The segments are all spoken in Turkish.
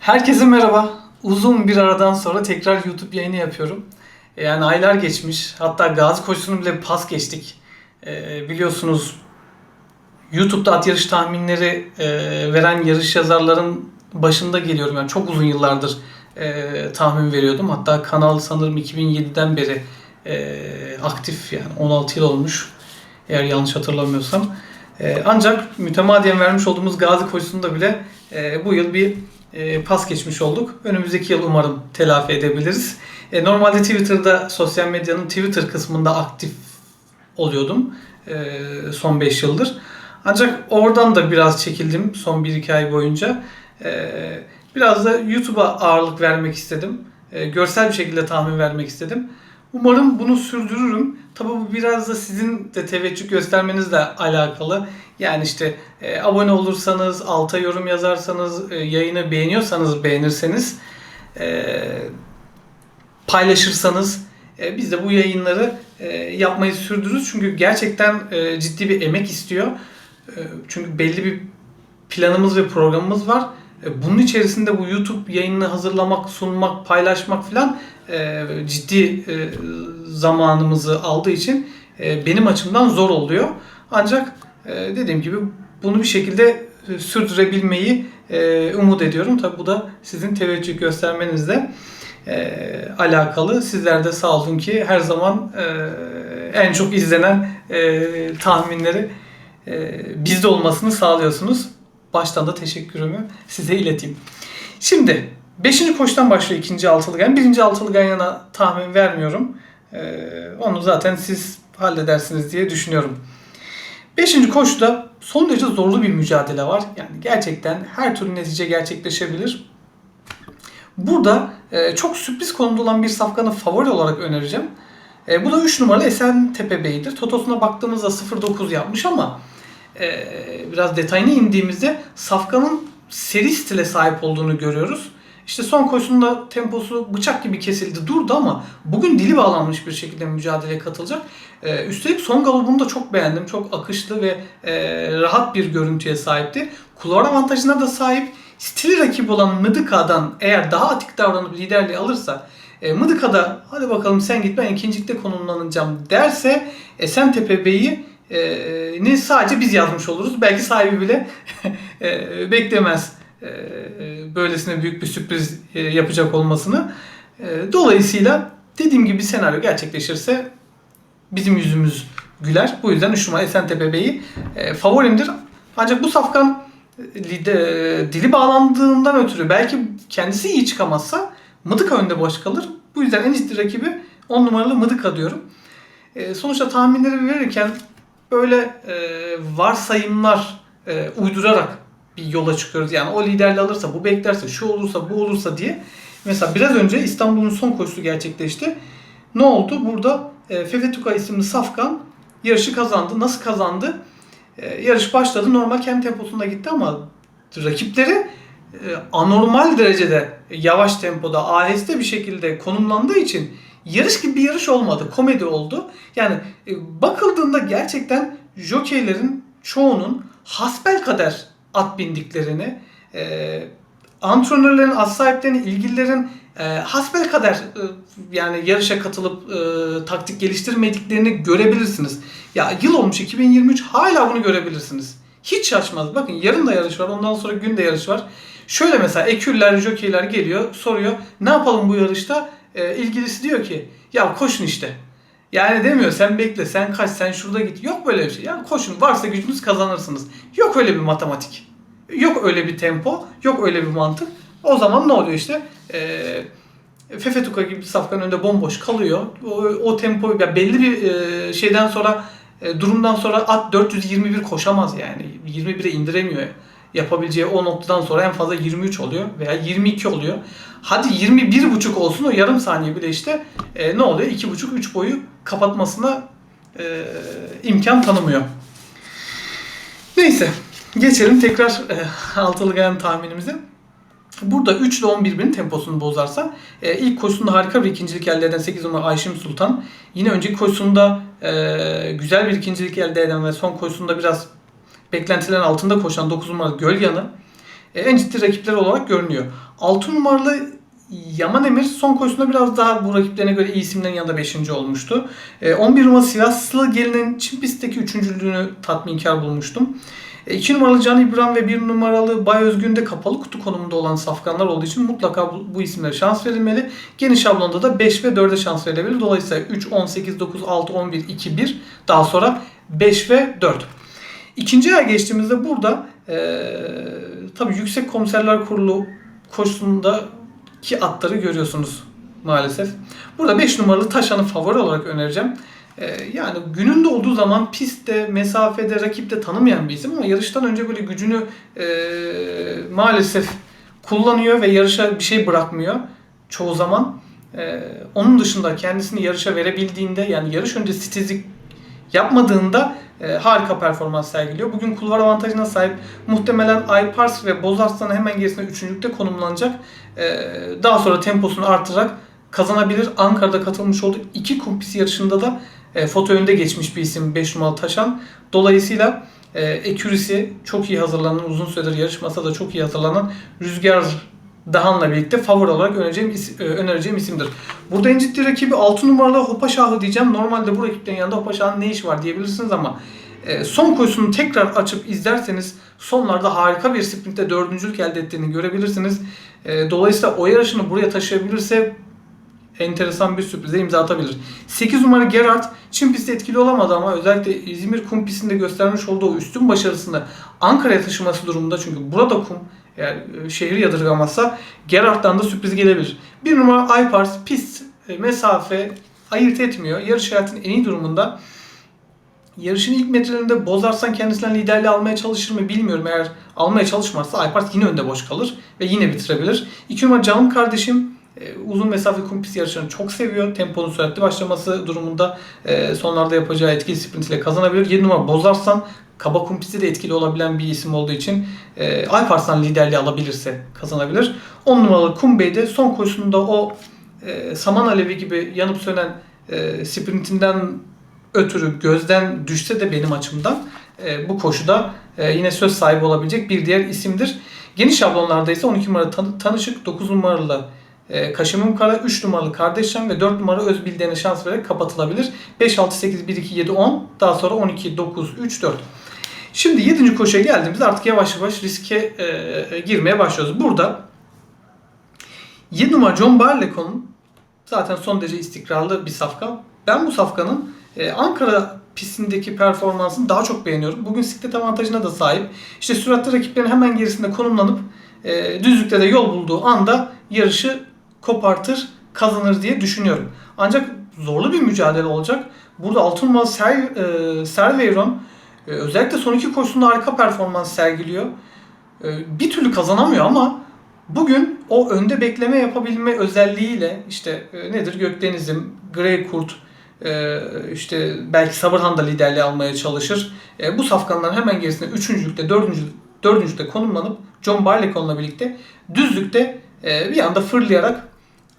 Herkese merhaba. Uzun bir aradan sonra tekrar YouTube yayını yapıyorum. Yani aylar geçmiş. Hatta Gazi koşusunu bile pas geçtik. Ee, biliyorsunuz YouTube'da at yarış tahminleri e, veren yarış yazarların başında geliyorum. Yani çok uzun yıllardır e, tahmin veriyordum. Hatta kanal sanırım 2007'den beri e, aktif yani 16 yıl olmuş. Eğer yanlış hatırlamıyorsam. E, ancak mütemadiyen vermiş olduğumuz Gazi koşusunda bile e, bu yıl bir e, pas geçmiş olduk. Önümüzdeki yıl umarım telafi edebiliriz. E, normalde Twitter'da, sosyal medyanın Twitter kısmında aktif oluyordum e, son 5 yıldır. Ancak oradan da biraz çekildim son 1-2 ay boyunca. Biraz da YouTube'a ağırlık vermek istedim. Görsel bir şekilde tahmin vermek istedim. Umarım bunu sürdürürüm. Tabii bu biraz da sizin de teveccüh göstermenizle alakalı. Yani işte e, abone olursanız, alta yorum yazarsanız, e, yayını beğeniyorsanız, beğenirseniz, e, paylaşırsanız e, biz de bu yayınları e, yapmayı sürdürürüz. Çünkü gerçekten e, ciddi bir emek istiyor. E, çünkü belli bir planımız ve programımız var. E, bunun içerisinde bu YouTube yayınını hazırlamak, sunmak, paylaşmak falan e, ciddi e, zamanımızı aldığı için e, benim açımdan zor oluyor. Ancak dediğim gibi bunu bir şekilde sürdürebilmeyi umut ediyorum. Tabi bu da sizin teveccüh göstermenizle alakalı. Sizler de sağ olun ki her zaman en çok izlenen tahminleri bizde olmasını sağlıyorsunuz. Baştan da teşekkürümü size ileteyim. Şimdi 5. koştan başlıyor ikinci altılı gan. Birinci altılı gan yana tahmin vermiyorum. E, onu zaten siz halledersiniz diye düşünüyorum. Beşinci koşuda son derece zorlu bir mücadele var. Yani gerçekten her türlü netice gerçekleşebilir. Burada e, çok sürpriz konumda olan bir safkanı favori olarak önereceğim. E, bu da 3 numaralı Esentepe Bey'dir. Totosuna baktığımızda 0.9 yapmış ama e, biraz detayına indiğimizde safkanın seri stile sahip olduğunu görüyoruz. İşte son koşusunda temposu bıçak gibi kesildi durdu ama bugün dili bağlanmış bir şekilde mücadeleye katılacak. Ee, üstelik son galobunu da çok beğendim. Çok akışlı ve e, rahat bir görüntüye sahipti. Kulvar avantajına da sahip. Stili rakip olan Mıdıka'dan eğer daha atik davranıp liderliği alırsa e, Mıdıka'da hadi bakalım sen git ben ikincilikte konumlanacağım derse Esentepe Bey'i e, ni sadece biz yazmış oluruz. Belki sahibi bile e, beklemez e, böylesine büyük bir sürpriz e, yapacak olmasını. E, dolayısıyla dediğim gibi senaryo gerçekleşirse bizim yüzümüz güler. Bu yüzden 3 numara Esentepe Bey'i e, favorimdir. Ancak bu safkan lide, dili bağlandığından ötürü belki kendisi iyi çıkamazsa Mıdıka önde boş kalır. Bu yüzden en ciddi rakibi 10 numaralı Mıdıka diyorum. E, sonuçta tahminleri verirken böyle e, varsayımlar e, uydurarak bir yola çıkıyoruz. Yani o liderli alırsa, bu beklerse, şu olursa, bu olursa diye. Mesela biraz önce İstanbul'un son koşusu gerçekleşti. Ne oldu? Burada e, Fefe isimli Safkan yarışı kazandı. Nasıl kazandı? E, yarış başladı. Normal kendi temposunda gitti ama rakipleri e, anormal derecede yavaş tempoda, aheste bir şekilde konumlandığı için yarış gibi bir yarış olmadı. Komedi oldu. Yani e, bakıldığında gerçekten jokeylerin çoğunun hasbel kader at bindiklerini, e, antrenörlerin, at sahiplerinin, ilgililerin e, hasbel kader e, yani yarışa katılıp e, taktik geliştirmediklerini görebilirsiniz. Ya yıl olmuş 2023 hala bunu görebilirsiniz. Hiç şaşmaz. Bakın yarın da yarış var, ondan sonra gün de yarış var. Şöyle mesela eküller, jokeyler geliyor, soruyor. Ne yapalım bu yarışta? E, ilgilisi diyor ki, ya koşun işte. Yani demiyor sen bekle, sen kaç, sen şurada git. Yok böyle bir şey. Yani koşun, varsa gücünüz kazanırsınız. Yok öyle bir matematik. Yok öyle bir tempo, yok öyle bir mantık. O zaman ne oluyor işte? Eee Fefe Tuka gibi bir safkan önünde bomboş kalıyor. O, o tempo yani belli bir e, şeyden sonra e, durumdan sonra at 421 koşamaz yani. 21'e indiremiyor. Yapabileceği o noktadan sonra en fazla 23 oluyor veya 22 oluyor. Hadi 21,5 olsun o yarım saniye bile işte e, ne oluyor? 2,5-3 boyu kapatmasına e, imkan tanımıyor. Neyse geçelim tekrar e, altılı gayan tahminimize. Burada 3 ile 11 binin temposunu bozarsa e, ilk koşusunda harika bir ikincilik elde eden 8 numara Ayşim Sultan. Yine önceki koşusunda e, güzel bir ikincilik elde eden ve son koşusunda biraz beklentilerin altında koşan 9 numara Gölyanı. e, en ciddi rakipleri olarak görünüyor. 6 numaralı Yaman Emir son koşusunda biraz daha bu rakiplerine göre iyi isimlerin yanında 5. olmuştu. E, 11 numaralı Sivaslı gelinin Çin pistteki üçüncülüğünü tatminkar bulmuştum. 2 numaralı Can İbrahim ve 1 numaralı Bay Özgün'de kapalı kutu konumunda olan safkanlar olduğu için mutlaka bu, bu isimlere şans verilmeli. Geniş şablonda da 5 ve 4'e şans verilebilir. Dolayısıyla 3, 10, 8, 9, 6, 11, 2, 1 daha sonra 5 ve 4. İkinci ay geçtiğimizde burada e, tabii Yüksek Komiserler Kurulu koşusundaki atları görüyorsunuz maalesef. Burada 5 numaralı Taşan'ı favori olarak önereceğim. Ee, yani gününde olduğu zaman pistte, mesafede, rakipte tanımayan bir isim ama yarıştan önce böyle gücünü e, maalesef kullanıyor ve yarışa bir şey bırakmıyor çoğu zaman. E, onun dışında kendisini yarışa verebildiğinde yani yarış öncesi titizlik yapmadığında e, harika performans sergiliyor. Bugün kulvar avantajına sahip muhtemelen Aypars ve Bozarslan'ın hemen gerisinde üçüncülükte konumlanacak. E, daha sonra temposunu artırarak kazanabilir. Ankara'da katılmış olduğu iki kumpis yarışında da e, foto önde geçmiş bir isim 5 numaralı Taşan. Dolayısıyla e, accuracy çok iyi hazırlanan, uzun süredir yarışmasa da çok iyi hazırlanan Rüzgar Dahan'la birlikte favori olarak önereceğim, is- e, önereceğim isimdir. Burada en ciddi rakibi 6 numaralı Hopa Şahı diyeceğim. Normalde bu rakiplerin yanında Hopa Şahı'nın ne işi var diyebilirsiniz ama e, son koşusunu tekrar açıp izlerseniz sonlarda harika bir sprintte dördüncülük elde ettiğini görebilirsiniz. E, dolayısıyla o yarışını buraya taşıyabilirse enteresan bir sürprize imza atabilir. 8 numara Gerard Çin pistte etkili olamadı ama özellikle İzmir kum pistinde göstermiş olduğu üstün başarısını Ankara'ya taşıması durumunda çünkü burada kum eğer e, şehri yadırgamazsa Gerard'dan da sürpriz gelebilir. Bir numara Aypars pist e, mesafe ayırt etmiyor. Yarış hayatının en iyi durumunda. Yarışın ilk metrelerinde Bozarsan kendisinden liderliği almaya çalışır mı bilmiyorum. Eğer almaya çalışmazsa Aypars yine önde boş kalır ve yine bitirebilir. İki numara Canım kardeşim uzun mesafe kum pist yarışlarını çok seviyor. Temponun süratli başlaması durumunda e, sonlarda yapacağı etkili sprint ile kazanabilir. 7 numara Bozarsan kaba kum pistte de etkili olabilen bir isim olduğu için e, Alparslan liderliği alabilirse kazanabilir. 10 numaralı Kumbey de son koşusunda o e, saman alevi gibi yanıp sönen e, sprintinden ötürü gözden düşse de benim açımdan e, bu koşuda e, yine söz sahibi olabilecek bir diğer isimdir. Geniş şablonlarda ise 12 numaralı Tan- Tanışık, 9 numaralı e, Kara, 3 numaralı Kardeşcan ve 4 numara Özbildiğine şans vererek kapatılabilir. 5, 6, 8, 1, 2, 7, 10 daha sonra 12, 9, 3, 4. Şimdi 7. koşuya geldiğimizde artık yavaş yavaş riske e, girmeye başlıyoruz. Burada 7 numara John Barleycon'un zaten son derece istikrarlı bir safka. Ben bu safkanın e, Ankara pistindeki performansını daha çok beğeniyorum. Bugün siklet avantajına da sahip. İşte süratli rakiplerin hemen gerisinde konumlanıp e, düzlükte de yol bulduğu anda yarışı kopartır, kazanır diye düşünüyorum. Ancak zorlu bir mücadele olacak. Burada altın numaralı Ser, e, Serveyron e, özellikle son iki koşusunda harika performans sergiliyor. E, bir türlü kazanamıyor ama bugün o önde bekleme yapabilme özelliğiyle işte e, nedir Gökdeniz'im, Grey Kurt, e, işte belki Sabırhan da liderliği almaya çalışır. E, bu safkanların hemen gerisinde üçüncülükte, dördüncü, dördüncülükte konumlanıp John Barleycorn'la birlikte düzlükte e, bir anda fırlayarak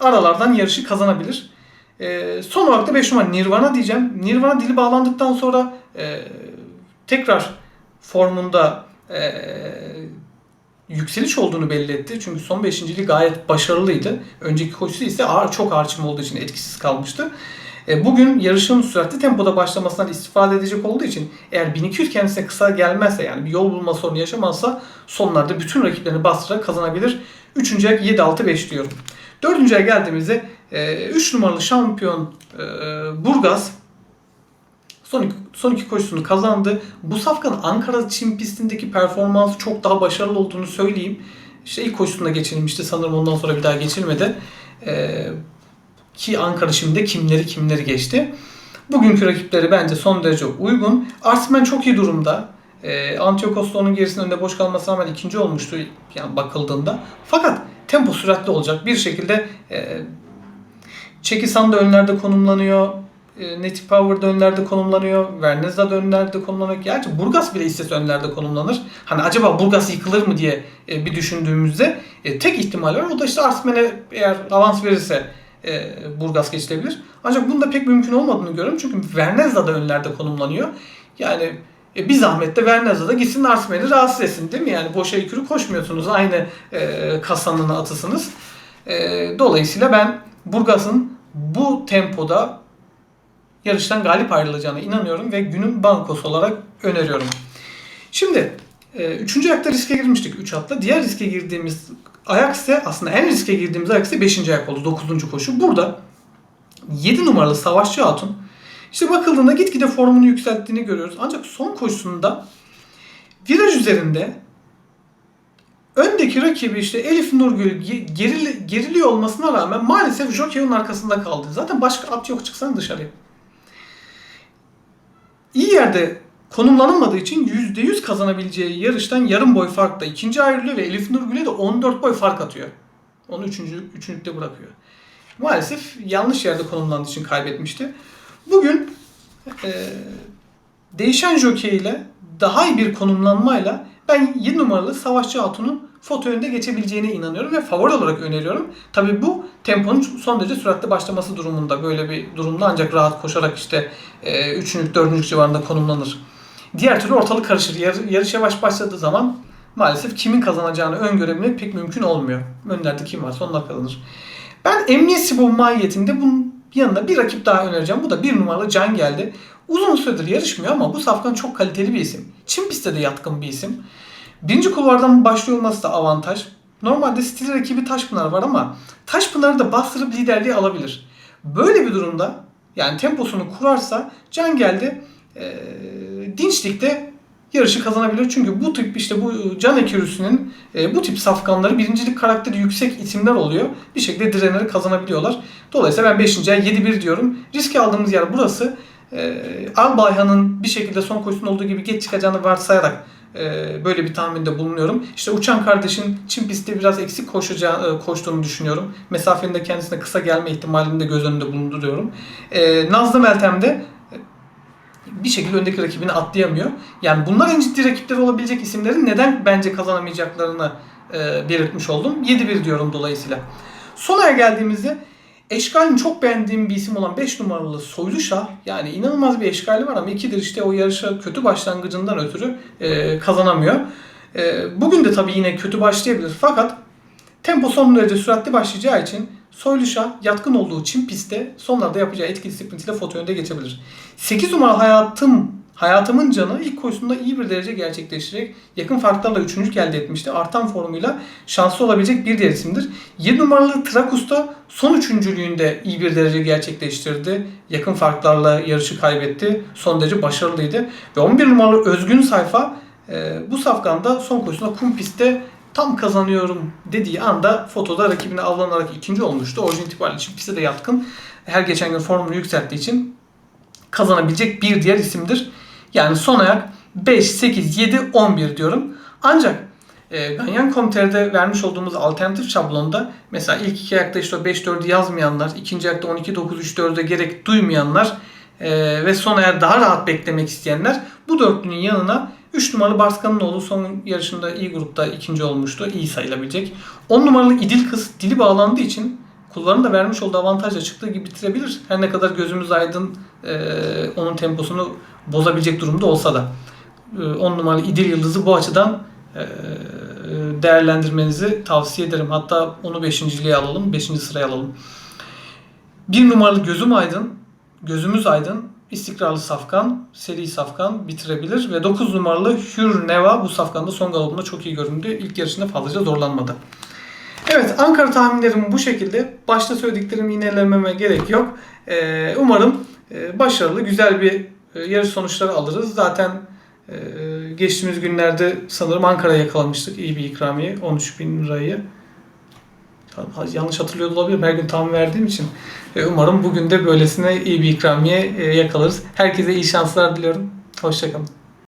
aralardan yarışı kazanabilir. E, son olarak da 5 numara Nirvana diyeceğim. Nirvana dili bağlandıktan sonra e, tekrar formunda e, yükseliş olduğunu belli etti. Çünkü son beşinciliği gayet başarılıydı. Önceki koşusu ise ağır, çok harçım olduğu için etkisiz kalmıştı. E, bugün yarışın süratli tempoda başlamasından istifade edecek olduğu için eğer 1200 kendisine kısa gelmezse yani bir yol bulma sorunu yaşamazsa sonlarda bütün rakiplerini bastırarak kazanabilir. Üçüncü ayak 7-6-5 diyorum. Dördüncü aya geldiğimizde 3 numaralı şampiyon e, Burgaz son iki, son iki koşusunu kazandı. Bu safkanın Ankara Çin pistindeki performansı çok daha başarılı olduğunu söyleyeyim. İşte ilk koşusunda geçirilmişti sanırım ondan sonra bir daha geçilmedi. Ee, ki Ankara şimdi kimleri kimleri geçti. Bugünkü rakipleri bence son derece uygun. Arsenal çok iyi durumda. Ee, Antiochos da onun gerisinde önde boş kalmasına rağmen ikinci olmuştu yani bakıldığında. Fakat tempo süratli olacak. Bir şekilde e, Çekisan da önlerde konumlanıyor. E, Neti Power da önlerde konumlanıyor. Vernezda da önlerde konumlanıyor. Gerçi Burgas bile istese önlerde konumlanır. Hani acaba Burgas yıkılır mı diye e, bir düşündüğümüzde e, tek ihtimal var. O da işte Arsmen'e eğer avans verirse e, Burgas geçilebilir. Ancak bunda pek mümkün olmadığını görüyorum. Çünkü Vernezda da önlerde konumlanıyor. Yani E bir zahmet de Vernaz'a da gitsin Arsmen'i rahatsız etsin değil mi? Yani boşa yükürü koşmuyorsunuz. Aynı e, kasanın atısınız. E, dolayısıyla ben Burgaz'ın bu tempoda yarıştan galip ayrılacağına inanıyorum ve günün bankosu olarak öneriyorum. Şimdi e, üçüncü ayakta riske girmiştik 3 atla. Diğer riske girdiğimiz ayak ise aslında en riske girdiğimiz ayak ise 5. ayak oldu. 9. koşu. Burada 7 numaralı Savaşçı Hatun işte bakıldığında gitgide formunu yükselttiğini görüyoruz. Ancak son koşusunda viraj üzerinde öndeki rakibi işte Elif Nurgül gerili, geriliyor olmasına rağmen maalesef Jockey'in arkasında kaldı. Zaten başka at yok çıksan dışarıya. İyi yerde konumlanamadığı için %100 kazanabileceği yarıştan yarım boy farkla ikinci ayrılıyor ve Elif Nurgül'e de 14 boy fark atıyor. Onu üçüncü, üçüncülükte bırakıyor. Maalesef yanlış yerde konumlandığı için kaybetmişti. Bugün e, değişen jokey ile daha iyi bir konumlanmayla ben 7 numaralı Savaşçı Hatun'un foto önünde geçebileceğine inanıyorum ve favori olarak öneriyorum. Tabii bu temponun son derece süratli başlaması durumunda. Böyle bir durumda ancak rahat koşarak işte 3'ünlük, 4'ünlük civarında konumlanır. Diğer türlü ortalık karışır. Yar, yarış yavaş başladığı zaman maalesef kimin kazanacağını öngörebilmek pek mümkün olmuyor. Önlerde kim varsa onlar kazanır. Ben emniyet sibo mahiyetinde bunun yanında bir rakip daha önereceğim. Bu da bir numaralı Can geldi. Uzun süredir yarışmıyor ama bu safkan çok kaliteli bir isim. Çin pistte de yatkın bir isim. Birinci kulvardan başlıyor olması da avantaj. Normalde stil rakibi Taşpınar var ama Taşpınar'ı da bastırıp liderliği alabilir. Böyle bir durumda yani temposunu kurarsa Can geldi e, dinçlikte yarışı kazanabilir. Çünkü bu tip işte bu can ekürüsünün e, bu tip safkanları birincilik karakteri yüksek isimler oluyor. Bir şekilde direnleri kazanabiliyorlar. Dolayısıyla ben 5. ay 7-1 diyorum. Riske aldığımız yer burası. E, Albayhan'ın bir şekilde son koşusunda olduğu gibi geç çıkacağını varsayarak e, böyle bir tahminde bulunuyorum. İşte uçan kardeşin Çin pistte biraz eksik koşacağı, e, koştuğunu düşünüyorum. Mesafenin de kendisine kısa gelme ihtimalini de göz önünde bulunduruyorum. E, Nazlı Meltem de bir şekilde öndeki rakibini atlayamıyor. Yani bunlar en ciddi rakipler olabilecek isimlerin neden bence kazanamayacaklarını e, belirtmiş oldum. 7-1 diyorum dolayısıyla. Son aya geldiğimizde Eşkal'in çok beğendiğim bir isim olan 5 numaralı Soyluşah yani inanılmaz bir eşkali var ama ikidir işte o yarışa kötü başlangıcından ötürü e, kazanamıyor. E, bugün de tabii yine kötü başlayabilir fakat tempo son derece süratli başlayacağı için Soyluşah yatkın olduğu Çin pistte sonlarda yapacağı etkili sprint ile foto önde geçebilir. 8 numaralı hayatım Hayatımın canı ilk koşusunda iyi bir derece gerçekleştirerek yakın farklarla üçüncülük elde etmişti. Artan formuyla şanslı olabilecek bir diğer isimdir. 7 numaralı Trakus'ta son üçüncülüğünde iyi bir derece gerçekleştirdi. Yakın farklarla yarışı kaybetti. Son derece başarılıydı. Ve 11 numaralı Özgün Sayfa e, bu safkanda son koşusunda kum pistte tam kazanıyorum dediği anda fotoda rakibine avlanarak ikinci olmuştu. Orijin itibariyle için piste de yatkın. Her geçen gün formunu yükselttiği için kazanabilecek bir diğer isimdir. Yani son ayak 5, 8, 7, 11 diyorum. Ancak e, Ganyan Komiter'de vermiş olduğumuz alternatif şablonda mesela ilk iki ayakta işte 5-4'ü yazmayanlar, ikinci ayakta 12-9-3-4'e gerek duymayanlar e, ve son ayak daha rahat beklemek isteyenler bu dörtlünün yanına 3 numaralı Barskan'ın oğlu son yarışında iyi grupta ikinci olmuştu. İyi sayılabilecek. 10 numaralı İdil Kız dili bağlandığı için kulların da vermiş olduğu avantajla çıktığı gibi bitirebilir. Her ne kadar gözümüz aydın e, onun temposunu bozabilecek durumda olsa da. 10 e, numaralı İdil Yıldız'ı bu açıdan e, değerlendirmenizi tavsiye ederim. Hatta onu 5.liğe alalım, 5. sıraya alalım. 1 numaralı Gözüm Aydın, Gözümüz Aydın, istikrarlı safkan, seri safkan bitirebilir ve 9 numaralı Hür Neva bu safkanda son galopunda çok iyi göründü. İlk yarışında fazlaca zorlanmadı. Evet Ankara tahminlerim bu şekilde. Başta söylediklerimi yinelememe gerek yok. Ee, umarım e, başarılı, güzel bir e, yarış sonuçları alırız. Zaten e, geçtiğimiz günlerde sanırım Ankara'ya yakalamıştık iyi bir ikramiye. 13 bin lirayı. Yanlış hatırlıyor olabilirim. Her gün tam verdiğim için. Umarım bugün de böylesine iyi bir ikramiye yakalarız. Herkese iyi şanslar diliyorum. Hoşçakalın.